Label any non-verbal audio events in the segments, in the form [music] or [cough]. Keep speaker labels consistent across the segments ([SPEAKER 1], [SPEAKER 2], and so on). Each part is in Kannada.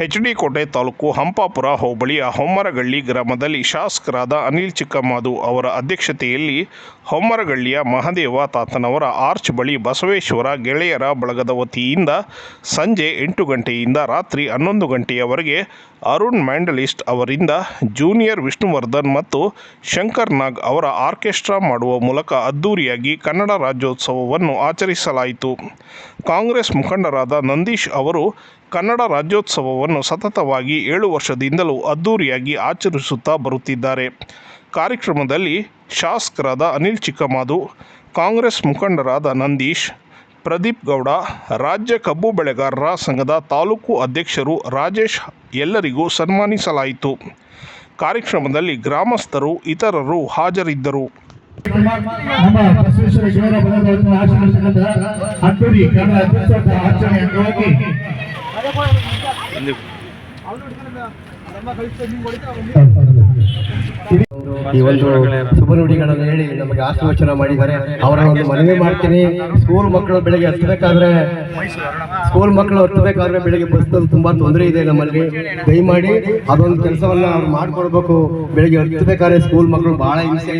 [SPEAKER 1] H D Kote taluk Hampapura ಹೋಬಳಿಯ ಹೊಮ್ಮರಗಳ್ಳಿ ಗ್ರಾಮದಲ್ಲಿ ಶಾಸಕರಾದ ಅನಿಲ್ ಚಿಕ್ಕಮಾದು ಅವರ ಅಧ್ಯಕ್ಷತೆಯಲ್ಲಿ ಹೊಮ್ಮರಗಳ್ಳಿಯ ಮಹದೇವ ತಾತನವರ ಆರ್ಚ್ ಬಳಿ ಬಸವೇಶ್ವರ ಗೆಳೆಯರ ಬಳಗದ ವತಿಯಿಂದ ಸಂಜೆ ಎಂಟು ಗಂಟೆಯಿಂದ ರಾತ್ರಿ ಹನ್ನೊಂದು ಗಂಟೆಯವರೆಗೆ ಅರುಣ್ ಮ್ಯಾಂಡಲಿಸ್ಟ್ ಅವರಿಂದ ಜೂನಿಯರ್ ವಿಷ್ಣುವರ್ಧನ್ ಮತ್ತು ಶಂಕರ್ ನಾಗ್ ಅವರ ಆರ್ಕೆಸ್ಟ್ರಾ ಮಾಡುವ ಮೂಲಕ ಅದ್ದೂರಿಯಾಗಿ ಕನ್ನಡ ರಾಜ್ಯೋತ್ಸವವನ್ನು ಆಚರಿಸಲಾಯಿತು. ಕಾಂಗ್ರೆಸ್ ಮುಖಂಡರಾದ ನಂದೀಶ್ ಅವರು ಕನ್ನಡ ರಾಜ್ಯೋತ್ಸವವನ್ನು ಸತತವಾಗಿ ಏಳು ವರ್ಷದಿಂದಲೂ ಅದ್ದೂರಿಯಾಗಿ ಆಚರಿಸುತ್ತಾ ಬರುತ್ತಿದ್ದಾರೆ. ಕಾರ್ಯಕ್ರಮದಲ್ಲಿ ಶಾಸಕರಾದ ಅನಿಲ್ ಚಿಕ್ಕಮಾದು, ಕಾಂಗ್ರೆಸ್ ಮುಖಂಡರಾದ ನಂದೀಶ್, ಪ್ರದೀಪ್ ಗೌಡ, ರಾಜ್ಯ ಕಬ್ಬು ಬೆಳೆಗಾರರ ಸಂಘದ ತಾಲೂಕು ಅಧ್ಯಕ್ಷರು ರಾಜೇಶ್ ಎಲ್ಲರಿಗೂ ಸನ್ಮಾನಿಸಲಾಯಿತು. ಕಾರ್ಯಕ್ರಮದಲ್ಲಿ ಗ್ರಾಮಸ್ಥರು, ಇತರರು ಹಾಜರಿದ್ದರು.
[SPEAKER 2] ఎందుకు?
[SPEAKER 3] ಈ ಒಂದು ಶುಭ ನುಡಿಗಳನ್ನು ಹೇಳಿ ನಮಗೆ ಆಶೀರ್ವಚನ ಮಾಡಿದ್ದಾರೆ. ಅವರ ಒಂದು ಮನವಿ ಮಾಡ್ತೀನಿ. ಸ್ಕೂಲ್ ಮಕ್ಕಳು ಬೆಳಿಗ್ಗೆ ಹತ್ತಬೇಕಾದ್ರೆ, ಸ್ಕೂಲ್ ಮಕ್ಕಳು ಹತ್ತಬೇಕಾದ್ರೆ ಬೆಳಿಗ್ಗೆ ಬಸ್ ತುಂಬಾ ತೊಂದರೆ ಇದೆ ನಮ್ಮಲ್ಲಿ. ದಯಮಾಡಿ ಅದೊಂದು ಕೆಲಸವನ್ನ ಅವ್ರು ಮಾಡ್ಕೊಡ್ಬೇಕು. ಬೆಳಿಗ್ಗೆ ಹತ್ತಬೇಕಾದ್ರೆ ಸ್ಕೂಲ್ ಮಕ್ಕಳು ಬಹಳ ಹಿಂಸೆ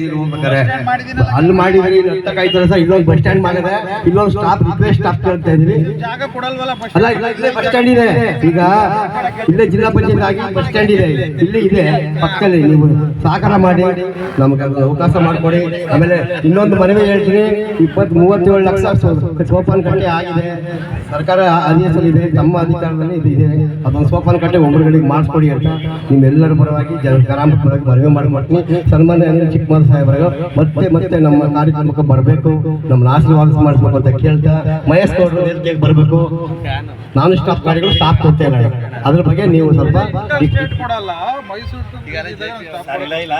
[SPEAKER 3] ಅಲ್ಲಿ ಮಾಡಿದ್ರೆ ಹತ್ತಕ್ಕಾಯ್ತಾರೆ ಸರ್ ಇಲ್ಲೊಂದು ಬಸ್ ಸ್ಟ್ಯಾಂಡ್ ಮಾಡಿದೆ ಇಲ್ಲೊಂದು ಸ್ಟಾಪ್ ರಿಕ್ವೆಸ್ಟ್ ಸ್ಟಾಪ್ ಕೇಳ್ತಾ ಅಲ್ಲ, ಇಲ್ಲೇ ಬಸ್ ಸ್ಟ್ಯಾಂಡ್ ಇದೆ. ಈಗ ಇಲ್ಲೇ ಜಿಲ್ಲಾ ಪಂಚಾಯತ್ ಆಗಿ ಬಸ್ ಸ್ಟ್ಯಾಂಡ್ ಇದೆ. ಇಲ್ಲಿ ಇದೆ, ಪಕ್ಕದಲ್ಲಿ. ನೀವು ಸಹಕಾರ ಮಾಡಿ ನಮ್ಗೆ ಅವಕಾಶ ಮಾಡಿಕೊಡಿ. ಆಮೇಲೆ ಇನ್ನೊಂದು ಮನವಿ ಹೇಳ್ತೀನಿ ಇಪ್ಪತ್ತು ಮೂವತ್ತೇಳು ಲಕ್ಷ ಸೋಫಾನ್ ಸೋಪಾನ್ ಕಟ್ಟೆ ಆಗಿದೆ. ಸರ್ಕಾರ ಆದೇಶದಲ್ಲಿದೆ, ತಮ್ಮ ಅಧಿಕಾರದಲ್ಲಿ ಇದು ಅದೊಂದು ಸೋಫಾನ್ ಕಟ್ಟೆ ಒಬ್ಬರುಗಳಿಗೆ ಮಾಡಿಸ್ಕೊಡಿ ಅಂತ ನಿಮ್ಮೆಲ್ಲರ ಪರವಾಗಿ ಜನ ಗ್ರಾಮ ಪರವಾಗಿ ಮನವಿ ಮಾಡಿ ಮಾಡ್ತೀನಿ. ಸನ್ಮಾನ್ಯ ಅನಿಲ್ ಚಿಕ್ಕಮಾರ್ ಸಾಹೇಬರು ಮತ್ತೆ ಮತ್ತೆ ನಮ್ಮ ಕಾರ್ಯಕ್ರಮಕ್ಕೆ ಬರಬೇಕು, ನಮ್ಮನ್ನ ಆಶೀರ್ವಾದ ಮಾಡಿಸ್ಬೇಕು ಅಂತ ಕೇಳ್ತಾ ಮಹೇಶ್ ಗೌಡರು ಬರಬೇಕು. ನಾನು ಸ್ಟಾಪ್ ಗಾಡಿಗಳು ಸ್ಟಾಪ್ ಕೊಡ್ತೇನೆ ಅದ್ರ ಬಗ್ಗೆ ನೀವು ಸ್ವಲ್ಪ
[SPEAKER 4] MLA ಇಲ್ಲ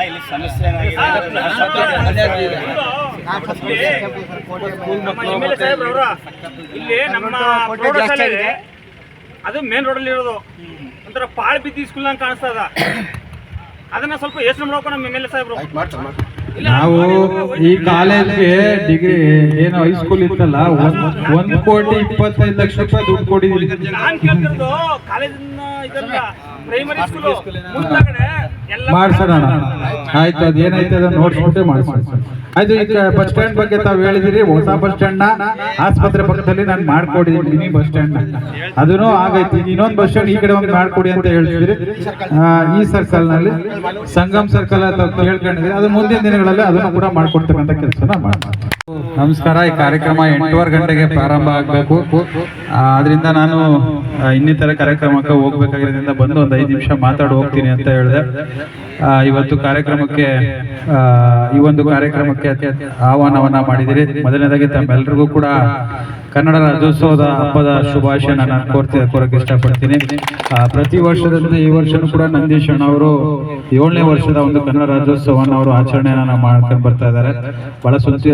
[SPEAKER 4] ಇಲ್ಲಿ ನಮ್ಮ ಇದೆ ಅದು ಮೇನ್ ಅಲ್ಲಿ ಇರೋದು ಒಂಥರ ಪಾಳ್ ಬಿದ್ದಿ ಸ್ಕೂಲ್ ನಂಗೆ ಕಾಣಿಸ್ತಾ ಅದ ಅದನ್ನ ಸ್ವಲ್ಪ ಯೋಚನೆ ಮಾಡ್ಕೊಂಡು ನಮ್ಮ ಎಂ ಎಲ್ ಎ ಸಾಹೇಬ್ರು ಇಲ್ಲ,
[SPEAKER 5] ನಾವು ಈ ಕಾಲೇಜ್ಗೆ ಡಿಗ್ರಿ ಏನು ಹೈಸ್ಕೂಲ್ ಇತ್ತಲ್ಲ ಒಂದ್ ಕೋಟಿ ಇಪ್ಪತ್ತೈದು ಲಕ್ಷ ರೂಪಾಯಿ ದುಡ್ಡು ಕೊಟ್ಟಿದ್ದೀವಿ
[SPEAKER 4] ನಾನ್ ಕಾಲೇಜಿನ
[SPEAKER 5] ಮಾಡ್ಸೋಣ. ಆಯ್ತು ಅದು ಏನೈತೆ ಅದನ್ನ ನೋಡ್ಸ್ಬಿಟ್ಟೆ ಮಾಡ್ಸೋಣ. ಆಯ್ತು ಈಗ ಬಸ್ ಸ್ಟ್ಯಾಂಡ್ ಬಗ್ಗೆ ತಾವ್ ಹೇಳಿದಿರಿ ಹೊಸ ಬಸ್ ಸ್ಟ್ಯಾಂಡ್ನ ಆಸ್ಪತ್ರೆ ಪಕ್ಕದಲ್ಲಿ ನಾನು ಮಾಡ್ಕೊಡಿದ್ದೀನಿ ಮಿನಿ ಬಸ್ ಸ್ಟ್ಯಾಂಡ್ ಅದನ್ನು ಆಗೈತಿ. ಇನ್ನೊಂದು ಬಸ್ ಸ್ಟ್ಯಾಂಡ್ ಈ ಕಡೆ ಒಂದು ಮಾಡ್ಕೊಡಿ ಅಂತ ಹೇಳ್ತಿದ್ರಿ. ಈ ಸರ್ಕಲ್ನಲ್ಲಿ ಸಂಗಮ್ ಸರ್ಕಲ್ ಅಂತ ಕೇಳ್ಕೊಂಡಿದ್ರಿ. ಅದು ಮುಂದಿನ ದಿನಗಳಲ್ಲಿ ಅದನ್ನು ಕೂಡ ಮಾಡ್ಕೊಡ್ತಕ್ಕಂಥ ಕೆಲಸ ಮಾಡ್ತೀವಿ ನಮಸ್ಕಾರ, ಈ ಕಾರ್ಯಕ್ರಮ ಎಂಟೂವರೆ ಗಂಟೆಗೆ ಪ್ರಾರಂಭ ಆಗಬೇಕು. ಅದರಿಂದ ನಾನು ಇನ್ನಿತರ ಕಾರ್ಯಕ್ರಮಕ್ಕೆ ಹೋಗ್ಬೇಕಾಗಿರೋದ್ರಿಂದ ಬಂದು ಒಂದು ಐದು ನಿಮಿಷ ಮಾತಾಡಿ ಹೋಗ್ತೀನಿ ಅಂತ ಹೇಳಿದೆ. ಇವತ್ತು ಕಾರ್ಯಕ್ರಮಕ್ಕೆ ಈ ಒಂದು ಕಾರ್ಯಕ್ರಮಕ್ಕೆ ಆಹ್ವಾನವನ್ನ ಮಾಡಿದಿರಿ. ಮೊದಲನೇದಾಗಿ ತಮ್ಮೆಲ್ಲರಿಗೂ ಕೂಡ ಕನ್ನಡ ರಾಜ್ಯೋತ್ಸವದ ಹಬ್ಬದ ಶುಭಾಶಯ ನಾನು ಕೋರ್ತಿ ಕೋರಕ್ಕೆ ಇಷ್ಟಪಡ್ತೀನಿ. ಪ್ರತಿ ವರ್ಷದಂತೆ ಈ ವರ್ಷನೂ ಕೂಡ ನಂದೀಶ್ ಅವರು ಏಳನೇ ವರ್ಷದ ಒಂದು ಕನ್ನಡ ರಾಜ್ಯೋತ್ಸವವನ್ನು ಅವರು ಆಚರಣೆಯನ್ನ ಮಾಡ್ಕೊಂಡು ಬರ್ತಾ ಇದ್ದಾರೆ. ಬಹಳ ಸುದ್ದಿ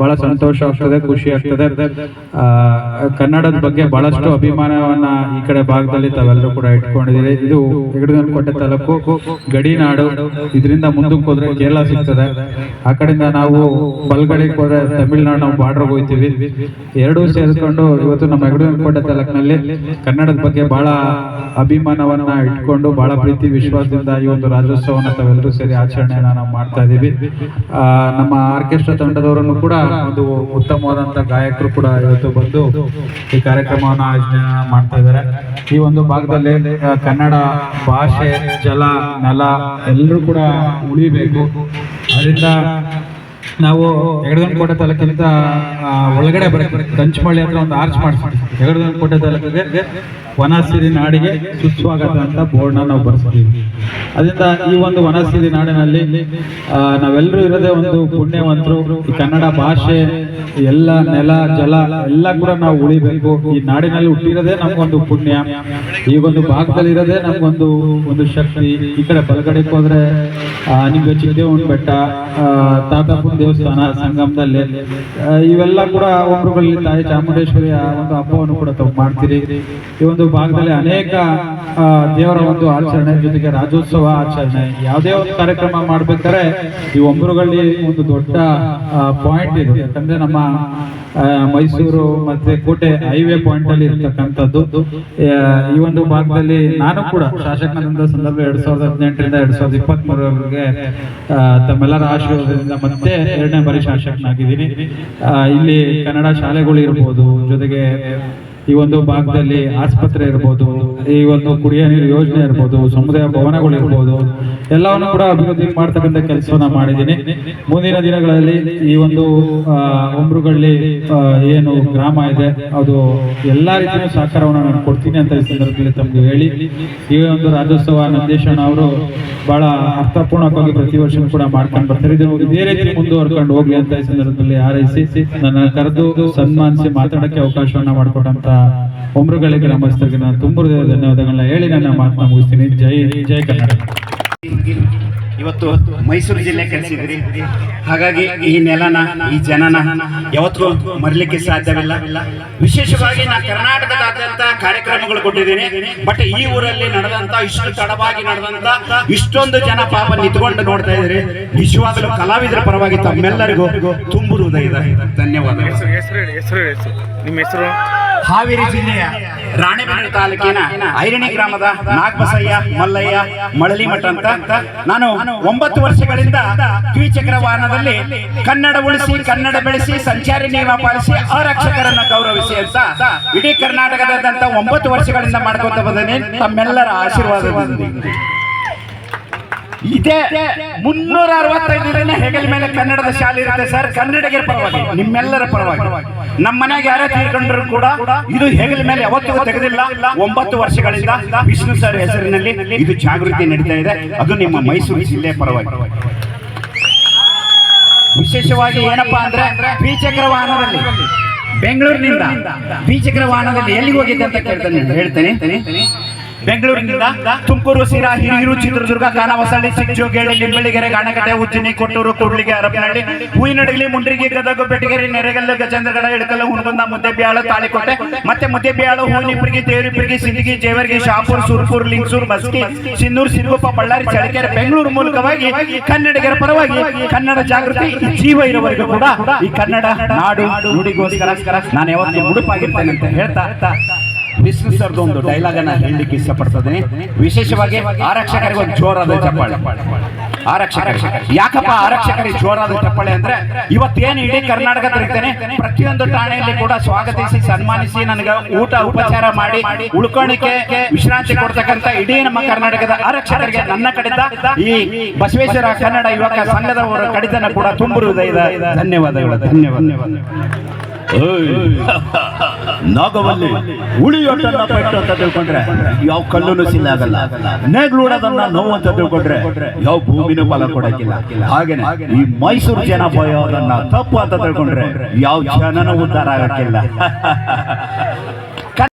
[SPEAKER 5] ಬಹಳ ಸಂತೋಷ ಆಗ್ತದೆ ಖುಷಿ ಆಗ್ತದೆ. ಆ, ಕನ್ನಡದ ಬಗ್ಗೆ ಬಹಳಷ್ಟು ಅಭಿಮಾನವನ್ನ ಈ ಕಡೆ ಭಾಗದಲ್ಲಿ ತಾವೆಲ್ಲರೂ ಕೂಡ ಇಟ್ಕೊಂಡಿದ್ದೀರಿ. ಇದು ಹೆಗಡಗನಕೋಟೆ ತಾಲೂಕು ಗಡಿನಾಡು. ಇದರಿಂದ ಮುಂದಕ್ಕೆ ಹೋದ್ರೆ ಕೇರಳ ಸಿಗ್ತದೆ. ಆ ಕಡೆಯಿಂದ ನಾವು ಬಲ್ಗಡೆಗೆ ಹೋದ್ರೆ ತಮಿಳ್ನಾಡು ನಾವು ಬಾರ್ಡರ್ ಹೋಗ್ತೀವಿ. ಎರಡೂ ಸೇರಿಸ್ಕೊಂಡು ಇವತ್ತು ನಮ್ಮ ಹೆಗಡಗನಕೋಟೆ ತಾಲೂಕಿನಲ್ಲಿ ಕನ್ನಡದ ಬಗ್ಗೆ ಬಹಳ ಅಭಿಮಾನವನ್ನ ಇಟ್ಕೊಂಡು ಬಹಳ ಪ್ರೀತಿ ವಿಶ್ವಾಸದಿಂದ ಈ ಒಂದು ರಾಜ್ಯೋತ್ಸವನ ತಾವೆಲ್ಲರೂ ಸೇರಿ ಆಚರಣೆಯನ್ನ ನಾವು ಮಾಡ್ತಾ ಇದ್ದೀವಿ. ಆ, ನಮ್ಮ ಆರ್ಕೆಸ್ಟ್ರಾ ತಂಡದವರನ್ನು ಕೂಡ ಒಂದು ಉತ್ತಮವಾದಂತ ಗಾಯಕರು ಕೂಡ ಇವತ್ತು ಬಂದು ಈ ಕಾರ್ಯಕ್ರಮವನ್ನು ಆಯೋಜನೆ ಮಾಡ್ತಾ ಇದ್ದಾರೆ. ಈ ಒಂದು ಭಾಗದಲ್ಲಿ ಕನ್ನಡ ಭಾಷೆ ಜಲ ನೆಲ ಎಲ್ಲರೂ ಕೂಡ ಉಳಿಬೇಕು. ಅದರಿಂದ ನಾವು ಹೆಗಡಗನಕೋಟೆ ತಾಲೂಕಿಂದ ಆ, ಒಳಗಡೆ ಬರಕ್ಕೆ ಕಂಚಮಳ್ಳಿ ಹತ್ರ ಒಂದು ಆರ್ಚ್ ಮಾಡಿಸ್ತೀವಿ ಕೋಟೆ ತಾಲೂಕಿಗೆ ವನಸಿರಿ ನಾಡಿಗೆ ಸುಸ್ವಾಗತ ಅಂತ ಬೋರ್ಡ್ನ ನಾವು ಬರ್ಸ್ತೀವಿ. ಅದರಿಂದ ಈ ಒಂದು ವನಸಿರಿ ನಾಡಿನಲ್ಲಿ ನಾವೆಲ್ಲರೂ ಇರೋದೇ ಒಂದು ಪುಣ್ಯವಂತರು. ಈ ಕನ್ನಡ ಭಾಷೆ ಎಲ್ಲ ನೆಲ, ಜಲ ಎಲ್ಲ ಕೂಡ ನಾವು ಉಳಿಬೇಕು. ಈ ನಾಡಿನಲ್ಲಿ ಹುಟ್ಟಿರೋದೇ ನಮ್ಗೊಂದು ಪುಣ್ಯ. ಈ ಒಂದು ಭಾಗದಲ್ಲಿ ಇರೋದೇ ನಮ್ಗೊಂದು ಒಂದು ಶಕ್ತಿ. ಈ ಕಡೆ ಬಲಗಡೆಗೆ ಹೋದ್ರೆ ನಿಮ್ಗೆ ಚಿದ್ದೇವನ ಬೆಟ್ಟ ತಾತಾಪುರ ದೇವಸ್ಥಾನ, ಸಂಗಮದಲ್ಲಿ ಇವೆಲ್ಲ ಕೂಡ ಒಬ್ರುಗಳಲ್ಲಿ ತಾಯಿ ಚಾಮುಂಡೇಶ್ವರಿಯ ಒಂದು ಹಬ್ಬವನ್ನು ಕೂಡ ತಾವು ಮಾಡ್ತೀರಿ. ಈ ಒಂದು ಭಾಗದಲ್ಲಿ ಅನೇಕ ದೇವರ ಒಂದು ಆಚರಣೆ ಜೊತೆಗೆ ರಾಜ್ಯೋತ್ಸವ ಆಚರಣೆ. ಯಾವುದೇ ಒಂದು ಕಾರ್ಯಕ್ರಮ ಮಾಡ್ಬೇಕಾದ್ರೆ ಈ ಒಂಬರುಗಳ್ಳಿ ಒಂದು ದೊಡ್ಡ ಪಾಯಿಂಟ್ ಇದೆ. ಯಾಕಂದ್ರೆ ನಮ್ಮ ಮೈಸೂರು ಮತ್ತೆ ಕೋಟೆ ಹೈವೇ ಪಾಯಿಂಟ್ ಅಲ್ಲಿ ಇರ್ತಕ್ಕಂಥದ್ದು. ಈ ಒಂದು ಭಾಗದಲ್ಲಿ ನಾನು ಕೂಡ ಶಾಸಕನಿಂದ ಸಂದರ್ಭ ಎರಡ್ ಸಾವಿರದ ಹದಿನೆಂಟರಿಂದ ಎರಡ್ ಸಾವಿರದ ಇಪ್ಪತ್ತ್ ಮೂರವರೆಗೆ ತಮ್ಮೆಲ್ಲರ ಆಶೀರ್ವಾದದಿಂದ ಮತ್ತೆ ಎರಡನೇ ಬಾರಿ ಶಾಸಕನಾಗಿದ್ದೀನಿ. ಇಲ್ಲಿ ಕನ್ನಡ ಶಾಲೆಗಳು ಇರ್ಬೋದು, ಜೊತೆಗೆ ಈ ಒಂದು ಭಾಗದಲ್ಲಿ ಆಸ್ಪತ್ರೆ ಇರ್ಬೋದು, ಈ ಒಂದು ಕುಡಿಯ ನೀರು ಯೋಜನೆ ಇರ್ಬೋದು, ಸಮುದಾಯ ಭವನಗಳು ಇರ್ಬೋದು, ಎಲ್ಲವನ್ನು ಕೂಡ ಅಭಿವೃದ್ಧಿ ಮಾಡ್ತಕ್ಕಂಥ ಕೆಲಸವನ್ನ ಮಾಡಿದ್ದೀನಿ. ಮುಂದಿನ ದಿನಗಳಲ್ಲಿ ಈ ಒಂದು ಉಮ್ರುಗಳಲ್ಲಿ ಏನು ಗ್ರಾಮ ಇದೆ, ಅದು ಎಲ್ಲ ರೀತಿಯ ಸಹಕಾರವನ್ನು ನಾನು ಕೊಡ್ತೀನಿ ಅಂತ ಈ ಸಂದರ್ಭದಲ್ಲಿ ತಮಗೆ ಹೇಳಿ, ಈ ಒಂದು ರಾಜ್ಯೋತ್ಸವ ನಂದೇಶಣ್ಣ ಅವರು ಬಹಳ ಅರ್ಥಪೂರ್ಣಕವಾಗಿ ಪ್ರತಿ ವರ್ಷ ಕೂಡ ಮಾಡ್ಕೊಂಡು ಬರ್ತಾರೆ. ಇದನ್ನು ಇದೇ ರೀತಿ ಮುಂದುವರ್ಕೊಂಡು ಹೋಗ್ಲಿ ಅಂತ ಈ ಸಂದರ್ಭದಲ್ಲಿ ಆರೈಸಿ ನನ್ನ ಕರೆದು ಸನ್ಮಾನಿಸಿ ಮಾತಾಡಕ್ಕೆ ಅವಕಾಶವನ್ನ ಮಾಡಿಕೊಟ್ಟಂತ ಒಮ್ರುಗಳಿ ಗ್ರಾಮಸ್ಥರಿಗೆ ನಾನು ತುಂಬ ಹೃದಯದ ಧನ್ಯವಾದಗಳನ್ನ ಹೇಳಿ ನನ್ನ ಮಾತನ್ನ ಮುಗಿಸ್ತೀನಿ. ಜೈ ಜೈ ಕನ್ನಡ
[SPEAKER 6] ಇವತ್ತು ಮೈಸೂರು ಜಿಲ್ಲೆ ಕರೆಸಿದ್ರಿ. ಹಾಗಾಗಿ ಈ ನೆಲನ ಈ ಜನನ ಯಾವತ್ತೂ ಮರಲಿಕ್ಕೆ ಸಾಧ್ಯವಿಲ್ಲ. ವಿಶೇಷವಾಗಿ ನಾ ಕರ್ನಾಟಕದಾದ್ಯಂತ ಕಾರ್ಯಕ್ರಮಗಳು ಕೊಟ್ಟಿದ್ದೀನಿ. ಬಟ್ ಈ ಊರಲ್ಲಿ ನಡೆದಂತ ಇಷ್ಟು ತಡವಾಗಿ ನಡೆದಂತ ಇಷ್ಟೊಂದು ಜನ ಪಾಪ ನಿಂತ್ಕೊಂಡು ನೋಡ್ತಾ ಇದ್ರಿ. ನಿಜವಾಗಲೂ ಕಲಾವಿದರ ಪರವಾಗಿ ತಮ್ಮೆಲ್ಲರಿಗೂ ತುಂಬು ಹೆಸರು ಧನ್ಯವಾದಗಳು
[SPEAKER 4] ನಿಮ್ಮ ಹೆಸರು?
[SPEAKER 6] ಹಾವೇರಿ ಜಿಲ್ಲೆಯ ರಾಣೆಬೆನ್ನೂರು ತಾಲೂಕಿನ ಐರಣಿ ಗ್ರಾಮದ ನಾಗಬಸಯ್ಯ ಮಲ್ಲಯ್ಯ ಮಳಲಿಮಠ ಅಂತ ನಾನು ಒಂಬತ್ತು ವರ್ಷಗಳಿಂದ ದ್ವಿಚಕ್ರ ವಾಹನದಲ್ಲಿ ಕನ್ನಡ ಉಳಿಸಿ, ಕನ್ನಡ ಬೆಳೆಸಿ, ಸಂಚಾರಿ ನಿಯಮ ಪಾಲಿಸಿ ಆರಕ್ಷಕರನ್ನ ಗೌರವಿಸಿ ಅಂತ ಇಡೀ ಕರ್ನಾಟಕದಾದ್ಯಂತ ಒಂಬತ್ತು ವರ್ಷಗಳಿಂದ ಮಾಡ್ಕೊಂತ ಬಂದೇನೆ ತಮ್ಮೆಲ್ಲರ ಆಶೀರ್ವಾದದೊಂದಿಗೆ ಇದೇ ಮುನ್ನೂರ ದಿನ ಹೆಗಲ ಮೇಲೆ ಕನ್ನಡದ ಶಾಲೆ ಇರುತ್ತೆ ಸರ್. ಕನ್ನಡಿಗರ ಪರವಾಗಿ, ನಿಮ್ಮೆಲ್ಲರ ಪರವಾಗಿ. ನಮ್ಮ ಮನೆಗೆ ಯಾರೇ ತೀರ್ಕೊಂಡ್ರು ಕೂಡ ಇದು ಹೆಗಲ ಮೇಲೆ ಯಾವತ್ತೂ ತೆಗೆದಿಲ್ಲ. ಒಂಬತ್ತು ವರ್ಷಗಳಿಂದ ವಿಷ್ಣು ಸರ್ ಹೆಸರಿನಲ್ಲಿ ಇದು ಜಾಗೃತಿ ನಡೀತಾ ಇದೆ. ಅದು ನಿಮ್ಮ ಮೈಸೂರು ಜಿಲ್ಲೆ ಪರವಾಗಿ. ವಿಶೇಷವಾಗಿ ಏನಪ್ಪಾ ಅಂದ್ರೆ ದ್ವಿಚಕ್ರ ವಾಹನದಲ್ಲಿ, ಬೆಂಗಳೂರಿನಿಂದ ದ್ವಿಚಕ್ರ ವಾಹನದಲ್ಲಿ ಎಲ್ಲಿಗೆ ಹೋಗಿದ್ದೆ ಅಂತ ಕೇಳ್ತಾನೆ, ಹೇಳ್ತೇನೆ. ಬೆಂಗಳೂರಿನಿಂದ ತುಮಕೂರು ಸಿರಾ ಹಿರಿಯೂರು ಚಿತ್ರದುರ್ಗ ಕಾನವಸಳ್ಳಿ ಚಿಕ್ಕಜೋಗೇಳಿ ನಿಂಬಳಿಗೆರೆ ಗಾಣಕಟ್ಟೆ ಉಜ್ಜಿನಿ ಕೊಟ್ಟೂರು ಕೂಡ್ಲಿಗೆ ಹರಪನಹಳ್ಳಿ ಹೂವಿನಡಗಲಿ ಮುಂಡ್ರಿಗೆ ಗದಗ ಬೆಟಗೇರಿ ನೆರೆಗಲ್ಲು ಗಜೇಂದ್ರಗಡ ಇಳಕಲ್ಲು ಹುಣಗುಂದ ಮುದ್ದೆಬ್ಯಾಳು ತಾಳಿಕೋಟೆ. ಮತ್ತೆ ಮುದ್ದೆಬ್ಯಾಳ ಹೂನಿಪ್ರಿಗೆ ತೇರಿಪ್ರಿಗೆ ಸಿಂದಗಿ ಜೇವರ್ಗಿ ಶಾಪುರ್ ಸುರ್ಪುರ್ ಲಿಂಗ್ಸೂರ್ ಮಸ್ಕಿ ಸಿನ್ನೂರು ಸಿರುಗುಪ್ಪ ಬಳ್ಳಾರಿ ಚಳಕೆರೆ ಬೆಂಗಳೂರು ಮೂಲಕವಾಗಿ ಕನ್ನಡಿಗರ ಪರವಾಗಿ ಕನ್ನಡ ಜಾಗೃತಿ ಜೀವ ಇರುವವರೆಗೂ ಕೂಡ ಈ ಕನ್ನಡ ನಾಡು ನುಡಿಗೋಸ್ಕರ ನಾನು ಯಾವತ್ತೂ ಉಡುಪಾಗಿರ್ತೇನೆ ಅಂತ ಹೇಳ್ತಾ ವಿಷ್ಣು ಸರ್ದು ಒಂದು ಡೈಲಾಗ್ ಅನ್ನ ಹೇಳಲಿಕ್ಕೆ ಇಷ್ಟಪಡ್ತದೇನೆ ವಿಶೇಷವಾಗಿ ಆರಕ್ಷಕರಿಗೆ ಒಂದು ಜೋರಾದ ಚಪ್ಪಾಳೆ. ಆರಕ್ಷಕ ಯಾಕಪ್ಪ ಆರಕ್ಷಕರಿಗೆ ಜೋರಾದ ಚಪ್ಪಾಳೆ ಅಂದ್ರೆ ಇವತ್ತೇನು ಇಡೀ ಕರ್ನಾಟಕ ತಿರುಗ್ತೇನೆ ಪ್ರತಿಯೊಂದು ಠಾಣೆಯಲ್ಲಿ ಕೂಡ ಸ್ವಾಗತಿಸಿ ಸನ್ಮಾನಿಸಿ ನನಗೆ ಊಟ ಉಪಚಾರ ಮಾಡಿ ಉಳ್ಕೊಳ್ಳಿಕ್ಕೆ ವಿಶ್ರಾಂತಿ ಕೊಡ್ತಕ್ಕಂತ ಇಡೀ ನಮ್ಮ ಕರ್ನಾಟಕದ ಆರಕ್ಷಕರಿಗೆ ನನ್ನ ಕಡೆದ ಈ ಬಸವೇಶ್ವರ ಕನ್ನಡ ಯುವಕ ಸಂಘದವರ ಕಡಿತನ ಕೂಡ ತುಂಬು ಹೃದಯದ ಧನ್ಯವಾದಗಳು ಧನ್ಯವಾದ ನಾಗವಲ್ಲಿ ಉಳಿಯೊಟ್ಟನ್ನ ಪೆಟ್ಟು ಅಂತ ತಿಳ್ಕೊಂಡ್ರೆ ಯಾವ ಕಲ್ಲುನು ಸಿಲ್ಲ ಆಗಲ್ಲ. ನೇಗ್ಲೂಡೋದನ್ನ ನೋವು ಅಂತ ತಿಳ್ಕೊಂಡ್ರೆ ಯಾವ ಭೂಮಿನ ಫಲ ಕೊಡಕ್ಕಿಲ್ಲ. ಹಾಗೇನೆ ಈ ಮೈಸೂರು ಜನ ಬಯೋದನ್ನ ತಪ್ಪು ಅಂತ ತಿಳ್ಕೊಂಡ್ರೆ ಯಾವ ಜನನೂ ಉದ್ಧಾರ ಆಗಕ್ಕಿಲ್ಲ. [laughs]